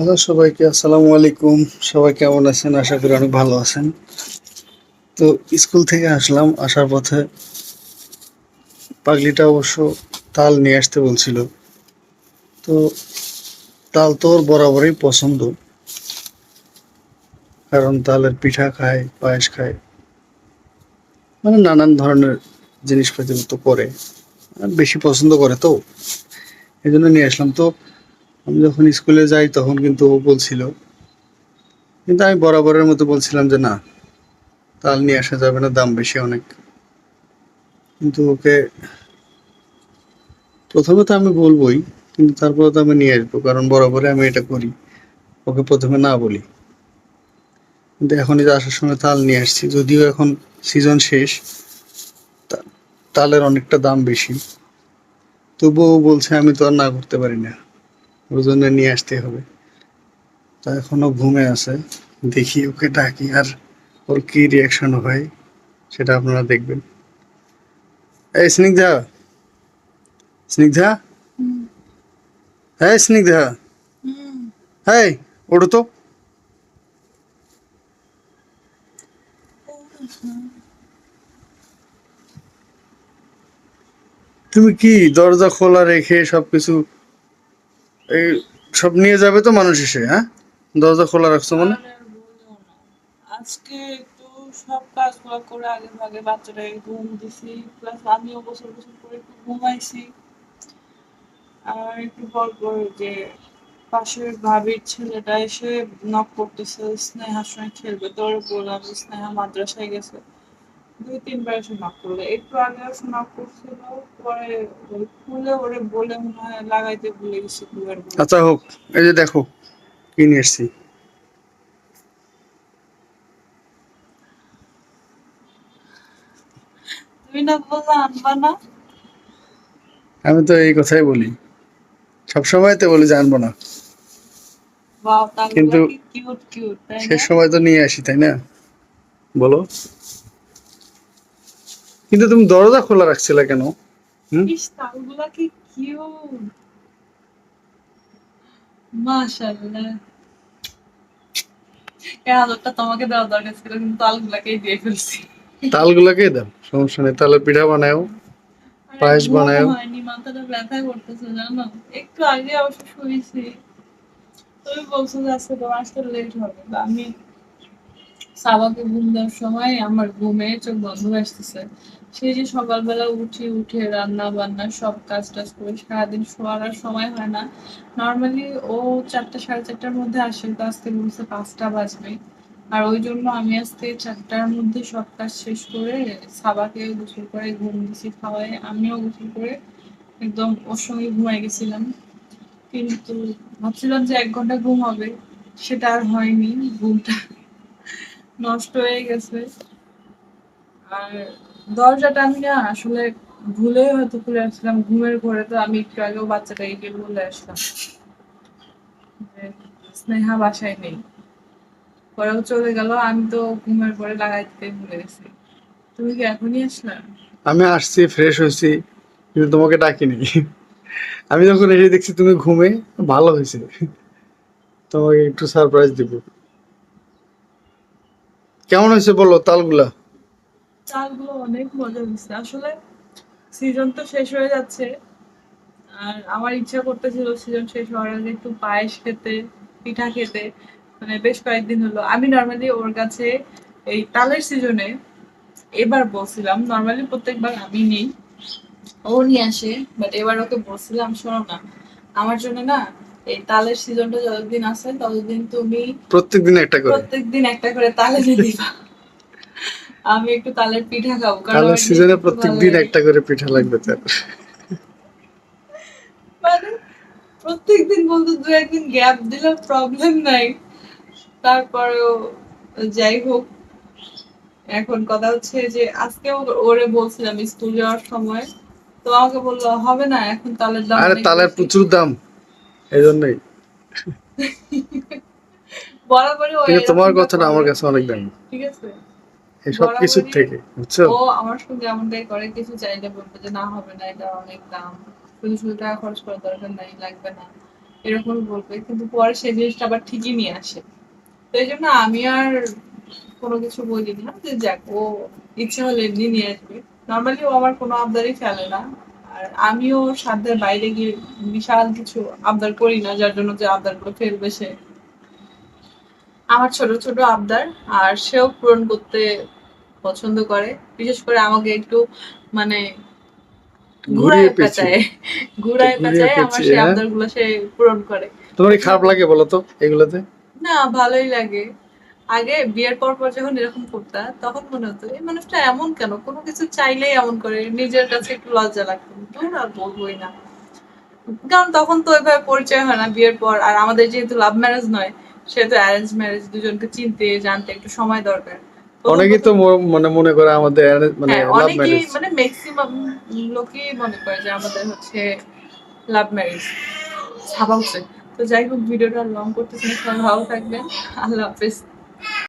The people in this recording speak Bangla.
হ্যালো সবাইকে, আসসালামু আলাইকুম। সবাই কেমন আছেন? আশা করি অনেক ভালো আছেন। তো স্কুল থেকে আসলাম, আসার পথে পাগলিটা অবশ্য তাল নিয়ে আসতে বলছিল। তো তাল তো ওর বরাবরই পছন্দ। কারণ তালের পিঠা খায়, পায়েস খায়। মানে নানান ধরনের জিনিসপাতি তো করে। বেশি পছন্দ করে তো। এই জন্য নিয়ে আসলাম। তো আমি যখন স্কুলে যাই তখন কিন্তু ও বলছিল, কিন্তু আমি বরাবরের মতো বলছিলাম যে না, তাল নিয়ে আসা যাবে না, দাম বেশি অনেক। কিন্তু ওকে প্রথমে তো আমি বলবোই, কিন্তু তারপরে তো আমি নিয়ে আসব, কারণ বরাবরে আমি এটা করি। ওকে প্রথমে না বলি। কিন্তু এখন এই যে আসার সময় তাল নিয়ে আসছি, যদিও এখন সিজন শেষ তালের অনেকটা দাম বেশি। তবুও বলছে, আমি তো আর না করতে পারি না। ওর জন্য নিয়ে আসতে হবে। তা এখনও ঘুমে আছে, দেখি ওকে ডাকি আর ওর কি রিয়াকশন হয় সেটা আপনারা দেখবেন। এই স্নিগ্ধা স্নিগ্ধা? হ্যাঁ স্নিগ্ধা? হ্যাঁ ওঠো তো। তুমি কি দরজা খোলা রেখে সবকিছু এই সব নিয়ে যাবে তো মানুষ এসে হ্যাঁ? দরজা খোলা রাখছো মানে। আজকে একটু সব করে আগে ভাগে ঘুম দিছি প্লাস আমিও গোসল গোসল করে একটু ঘুমাইছি। আর একটু পর যে পাশের ভাবির ছেলেটা এসে নক করতেছে, স্নেহার সঙ্গে খেলবে। তো বললাম স্নেহা মাদ্রাসায় গেছে। দুই তিনবার এসে নক করল। একটু আগে এসে নক করছিল পরে খুলে ওরে বলে মনে হয় লাগাইতে ভুলে গেছি দুবার আচ্ছা হোক এই যে দেখো কি নিয়ে এসছি? তুমি না বললে আনবা না? আমি তো এই কথাই বলি। সবসময় তো বলি জানব না। কিন্তু শেষ সময় তো নিয়ে আসি তাই না? বলো। কিন্তু তুমি দরজা খোলা রাখছিলে কেন? তোমাকে দেওয়া দরকার ছিল কিন্তু তালগুলাকেই দিয়ে ফেলছি। তালগুলাকে দাও সমস্যা নেই। পিঠা পায়েস বানায়ও। মাথাটা ব্যথা করতেছে জানো? একটু আগে অবশ্য শুয়েছি। তুমি বলছো যে আজকে তোমার আসতে লেট হবে আমি সাবাকে ঘুম দেওয়ার সময় আমার ঘুমে চোখ বন্ধ আসতেছে। সেই যে সকালবেলা উঠি, উঠে রান্না বান্না সব কাজ টাজ করে সারাদিন শোয়ার আর সময় হয় না। নর্মালি ও চারটা, সাড়ে চারটার মধ্যে আসে তো আজকে বলছে পাঁচটা বাজবে। আর ওই জন্য আমি আজকে চারটার মধ্যে সব কাজ শেষ করে সাবাকে গোসল করে ঘুম দিছি খাওয়াই, আমিও গোসল করে একদম ওর সঙ্গে ঘুমাই গেছিলাম। কিন্তু ভাবছিলাম যে এক ঘণ্টা ঘুম হবে, সেটা আর হয়নি, ঘুমটা নষ্ট হয়ে গেছে। আর দরজাটা আমি না আসলে ভুলে হয়তো খুলে আসলাম। ঘুমের ঘরে তো আমি একটু আগেও বাচ্চাটাকে গিয়ে বলে আসলাম স্নেহা বাসায় নেই। পরেও চলে গেল, আমি তো ঘুমের পরে লাগাইতে ভুলে গেছি। তুমি কি এখনই আসলা? আমি আসছি ফ্রেশ হয়েছি, কিন্তু তোমাকে ডাকিনি। আমি যখন এসে দেখছি তুমি ঘুমে, ভালো হয়েছে। তোমাকে একটু সারপ্রাইজ দিব। কেমন হয়েছে বলো তালগুলা? চালগুলো অনেক মজা হয়েছে। আসলে সিজন তো শেষ হয়ে যাচ্ছে। আর আমার ইচ্ছা করতেছিল সিজন শেষ হওয়ার আগে একটু পায়েস খেতে, পিঠা খেতে। মানে বেশ কয়েকদিন হলো। আমি নর্মালি ওর কাছে এই তালের সিজনে এবার বলছিলাম নর্মালি প্রত্যেকবার আমি নেই। ও নিয়ে আসে বাট এবার ওকে বলছিলাম, শোনো না। আমার জন্য না এই তালের সিজনটা যতদিন আছে ততদিন তুমি প্রত্যেকদিন একটা করে। প্রত্যেকদিন একটা করে তালে দিবা। আমি একটু তালের পিঠা খাব কারণ তালের সিজনে প্রত্যেকদিন একটা করে পিঠা লাগবে তার। মানে প্রত্যেকদিন বলতে দু একদিন গ্যাপ দিলে প্রবলেম নাই। তারপরেও যাই হোক এখন কথা হচ্ছে যে আজকে ওরে বলছিলাম স্কুল যাওয়ার সময় তো আমাকে বলল হবে না এখন তালের দাম আরে তালের প্রচুর দাম। এই জন্যই বরাবরই তোমার এরকমটা কথাটা আমার। কাছে অনেক দাম। ঠিক আছে। এই সব কিছুর থেকে বুঝছ? ও আমার সঙ্গে এমনটাই করে কিছু চাইলে বলবে যে না হবে না এটা অনেক দাম। শুধু শুধু টাকা খরচ করার দরকার নাই লাগবে না। এরকম বলবে কিন্তু পরে সেই জিনিসটা আবার ঠিকই নিয়ে আসে। তো এই জন্য আমি আর কোনো কিছু বলি না যে যাক ও ইচ্ছে হলে এমনি নিয়ে আসবে। নর্মালি ও আমার কোনো আবদারই ফেলে না। আর আমিও সাধ্যের বাইরে গিয়ে বিশাল কিছু আবদার করি না যার জন্য যে আবদারগুলো ফেলবে সে। আমার ছোট ছোট আবদার আর সেও পূরণ করতে পছন্দ করে। বিশেষ করে আমাকে একটু মানে ঘুরায় পেঁচায়। ঘুরায় পেঁচায় আমার সেই হ্যাঁ? আবদারগুলো সে পূরণ করে। তোমার খারাপ লাগে বলো তো এগুলোতে? না ভালোই লাগে। আগে বিয়ের পর পর যখন এরকম করতা তখন মনে হতো এই মানুষটা এমন কেন? কোনো কিছু চাইলেই এমন করে নিজের কাছে একটু লজ্জা লাগতো। দূর আর বলবোই না। কারণ তখন তো ওইভাবে পরিচয় হয় না বিয়ের পর আর আমাদের যেহেতু লাভ ম্যারেজ নয় সেহেতু অ্যারেঞ্জ ম্যারেজ দুজনকে চিনতে জানতে একটু সময় দরকার। অনেকেই তো মানে মনে করে আমাদের মানে হ্যাঁ লাভ ম্যারেজ মানে ম্যাক্সিমাম লোকই মনে করে যে আমাদের হচ্ছে লাভ ম্যারেজ ছাপা উচিত তো যাই হোক ভিডিওটা লং করতেছি না সবাই ভালো থাকবেন। আল্লাহ হাফেজ।